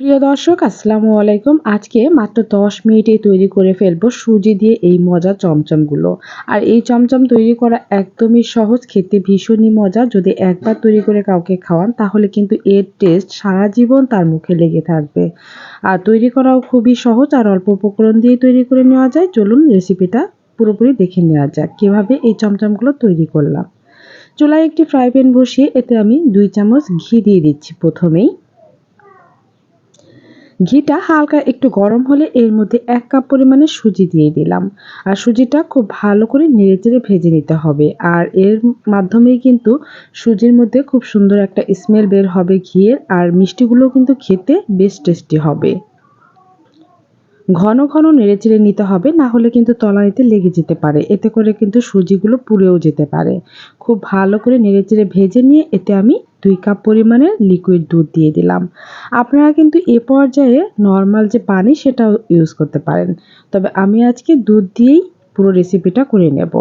প্রিয় দর্শক, আসসালামু আলাইকুম। আজকে মাত্র দশ মিনিটে তৈরি করে ফেলব সুজি দিয়ে এই মজা চমচমগুলো। আর এই চমচম তৈরি করা একদমই সহজ, খেতে ভীষণই মজা যদি একবার তৈরি করে কাউকে খাওয়ান, তাহলে কিন্তু এর টেস্ট সারা জীবন তার মুখে লেগে থাকবে। আর তৈরি করাও খুবই সহজ, আর অল্প উপকরণ দিয়ে তৈরি করে নেওয়া যায়। চলুন রেসিপিটা পুরোপুরি দেখে নেওয়া যাক, কীভাবে এই চমচমগুলো তৈরি করলাম। চুলায় একটি ফ্রাই প্যান বসিয়ে এতে আমি দুই চামচ ঘি দিয়ে দিচ্ছি প্রথমেই। ঘিটা হালকা একটু গরম হলে এর মধ্যে এক কাপ পরিমাণে সুজি দিয়ে দিলাম। আর সুজিটা খুব ভালো করে নেড়ে চেড়ে ভেজে নিতে হবে। আর এর মাধ্যমেই কিন্তু সুজির মধ্যে খুব সুন্দর একটা স্মেল বের হবে ঘিয়ের, আর মিষ্টিগুলো কিন্তু খেতে বেশ টেস্টি হবে। ঘন ঘন নেড়ে চেড়ে নিতে হবে, না হলে কিন্তু তলানিতে লেগে যেতে পারে। এতে করে কিন্তু সুজিগুলো পুড়েও যেতে পারে। খুব ভালো করে নেড়ে চেড়ে ভেজে নিয়ে এতে আমি দুই কাপ পরিমাণে লিকুইড দুধ দিয়ে দিলাম। আপনারা কিন্তু এ পর্যায়ে নর্মাল যে পানি সেটাও ইউজ করতে পারেন। তবে আমি আজকে দুধ দিয়েই পুরো রেসিপিটা করে নেব।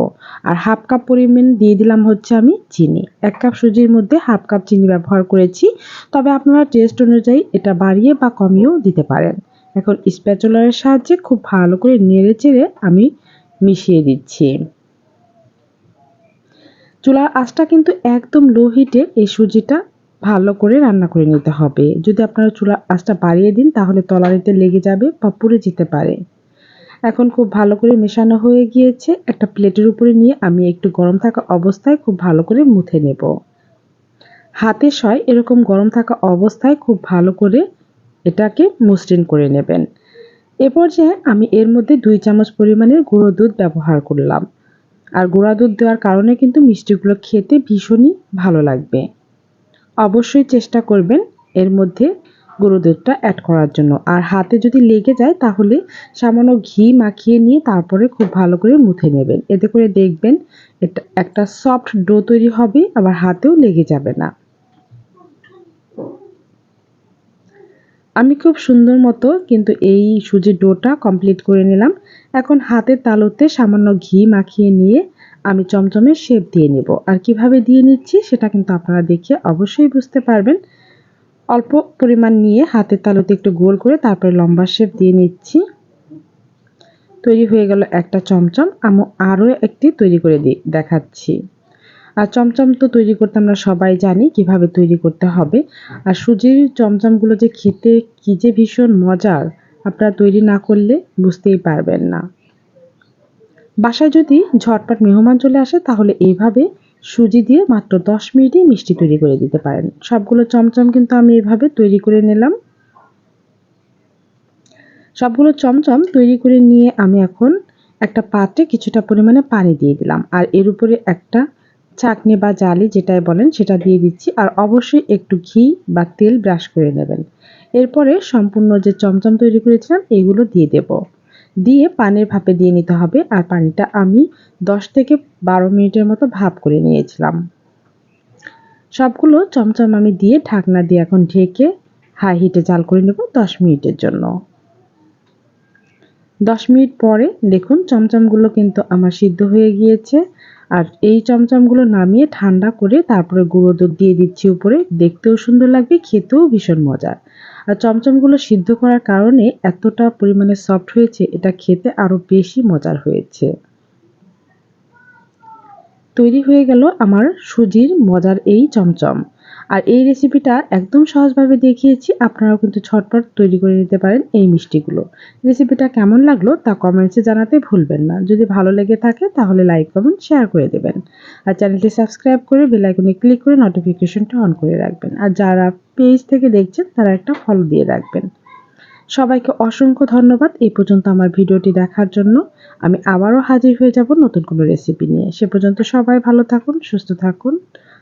আর হাফ কাপ পরিমাণ দিয়ে দিলাম হচ্ছে আমি চিনি। এক কাপ সুজির মধ্যে হাফ কাপ চিনি ব্যবহার করেছি। তবে আপনারা টেস্ট অনুযায়ী এটা বাড়িয়ে বা কমিয়েও দিতে পারেন। এখন স্প্যাচুলারের সাহায্যে খুব ভালো করে নেড়ে চেড়ে আমি মিশিয়ে দিচ্ছি। চুলার আঁচটা কিন্তু একদম লো হিটে এই সুজিটা ভালো করে রান্না করে নিতে হবে। যদি আপনারা চুলার আঁচটা বাড়িয়ে দিন, তাহলে তলানিতে লেগে যাবে বা পুড়ে যেতে পারে। এখন খুব ভালো করে মেশানো হয়ে গিয়েছে। একটা প্লেটের উপরে নিয়ে আমি একটু গরম থাকা অবস্থায় খুব ভালো করে মুথে নেব। হাতে সয় এরকম গরম থাকা অবস্থায় খুব ভালো করে এটাকে মসৃণ করে নেবেন। এ পর্যায়ে আমি এর মধ্যে দুই চামচ পরিমাণের গুঁড়ো দুধ ব্যবহার করলাম। আর গুঁড়া দুধ দেওয়ার কারণে কিন্তু মিষ্টিগুলো খেতে ভীষণই ভালো লাগবে। অবশ্যই চেষ্টা করবেন এর মধ্যে গুঁড়ো দুধটা অ্যাড করার জন্য। আর হাতে যদি লেগে যায় তাহলে সামান্য ঘি মাখিয়ে নিয়ে তারপরে খুব ভালো করে মুথে নেবেন। এতে করে দেখবেন এটা একটা সফট ডো তৈরি হবে, আবার হাতেও লেগে যাবে না। আমি খুব সুন্দর মতো কিন্তু এই সুজির ডোটা কমপ্লিট করে নিলাম। এখন হাতের তালুতে সামান্য ঘি মাখিয়ে নিয়ে আমি চমচমের শেপ দিয়ে নেব। আর কীভাবে দিয়ে নিচ্ছি সেটা কিন্তু আপনারা দেখে অবশ্যই বুঝতে পারবেন। অল্প পরিমাণ নিয়ে হাতের তালুতে একটু গোল করে তারপরে লম্বা শেপ দিয়ে নিচ্ছি। তৈরি হয়ে গেল একটা চমচম। আমি আরও একটি তৈরি করে দিই দেখাচ্ছি। আর চমচম তো তৈরি করতে আমরা সবাই জানি কীভাবে তৈরি করতে হবে। আর সুজির চমচমগুলো যে খেতে কী যে ভীষণ মজার, আপনারা তৈরি না করলে বুঝতেই পারবেন না। বাসায় যদি ঝটপট মেহমান চলে আসে, তাহলে এইভাবে সুজি দিয়ে মাত্র দশ মিনিটেই মিষ্টি তৈরি করে দিতে পারেন। সবগুলো চমচম কিন্তু আমি এভাবে তৈরি করে নিলাম। সবগুলো চমচম তৈরি করে নিয়ে আমি এখন একটা পাত্রে কিছুটা পরিমাণে পানি দিয়ে দিলাম। আর এর উপরে একটা চাকনি বা জালি যেটাই বলেন, সেটা দিয়ে দিচ্ছি। আর অবশ্যই একটু ঘি বা তেল ব্রাশ করে নেবেন। এরপরে সম্পূর্ণ যে চমচম তৈরি করেছিলাম, এগুলো দিয়ে দেব। দিয়ে পানির ভাপে দিয়ে নিতে হবে। আর পানিটা আমি দশ থেকে বারো মিনিটের মতো ভাপ করে নিয়েছিলাম। সবগুলো চমচম আমি দিয়ে ঢাকনা দিয়ে এখন ঢেকে হাই হিটে জাল করে নেব দশ মিনিটের জন্য। দশ মিনিট পরে দেখুন চমচমগুলো কিন্তু আমার সিদ্ধ হয়ে গিয়েছে। আর এই চমচমগুলো নামিয়ে ঠান্ডা করে তারপরে গুঁড়ো দুধ দিয়ে দিচ্ছি উপরে। দেখতেও সুন্দর লাগবে, খেতেও ভীষণ মজার। আর চমচমগুলো সিদ্ধ করার কারণে এতটা পরিমাণে সফট হয়েছে, এটা খেতে আরও বেশি মজার হয়েছে। তৈরি হয়ে গেল আমার সুজির মজার এই চমচম। আর এই রেসিপিটা একদম সহজভাবে দেখিয়েছি, আপনারাও কিন্তু ছটপট তৈরি করে নিতে পারেন এই মিষ্টিগুলো। রেসিপিটা কেমন লাগল তা কমেন্টসে জানাতে ভুলবেন না। যদি ভালো লেগে থাকে তাহলে লাইক কমেন্ট শেয়ার করে দেবেন। আর চ্যানেলটি সাবস্ক্রাইব করে বেলাইকনে ক্লিক করে নোটিফিকেশনটা অন করে রাখবেন। আর যারা পেজ থেকে দেখছেন তারা একটা ফলো দিয়ে রাখবেন। সবাইকে অসংখ্য ধন্যবাদ এই পর্যন্ত আমার ভিডিওটি দেখার জন্য। আমি আবারও হাজির হয়ে যাব নতুন কোনো রেসিপি নিয়ে। সে পর্যন্ত সবাই ভালো থাকুন, সুস্থ থাকুন।